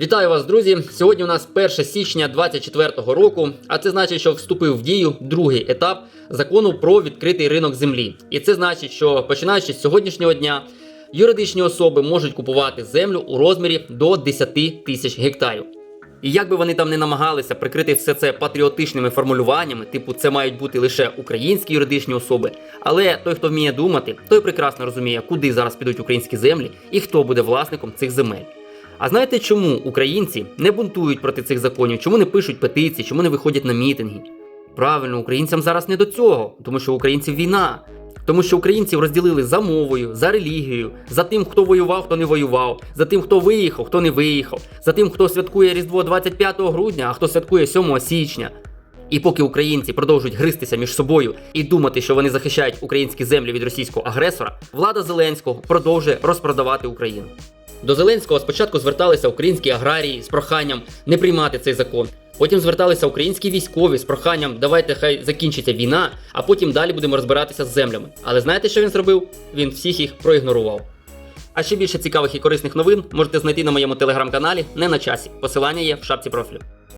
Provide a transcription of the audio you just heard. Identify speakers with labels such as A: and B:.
A: Вітаю вас, друзі! Сьогодні у нас 1 січня 2024 року, а це значить, що вступив в дію другий етап закону про відкритий ринок землі. І це значить, що починаючи з сьогоднішнього дня, юридичні особи можуть купувати землю у розмірі до 10 тисяч гектарів. І як би вони там не намагалися прикрити все це патріотичними формулюваннями, типу це мають бути лише українські юридичні особи, але той, хто вміє думати, той прекрасно розуміє, куди зараз підуть українські землі і хто буде власником цих земель. А знаєте, чому українці не бунтують проти цих законів? Чому не пишуть петиції, чому не виходять на мітинги? Правильно, українцям зараз не до цього, тому що українців війна. Тому що українців розділили за мовою, за релігією, за тим, хто воював, хто не воював, за тим, хто виїхав, хто не виїхав, за тим, хто святкує Різдво 25 грудня, а хто святкує 7 січня. І поки українці продовжують гристися між собою і думати, що вони захищають українські землі від російського агресора, влада Зеленського продовжує розпродавати Україну. До Зеленського спочатку зверталися українські аграрії з проханням не приймати цей закон. Потім зверталися українські військові з проханням давайте хай закінчиться війна, а потім далі будемо розбиратися з землями. Але знаєте, що він зробив? Він всіх їх проігнорував. А ще більше цікавих і корисних новин можете знайти на моєму телеграм-каналі не на часі. Посилання є в шапці профілю.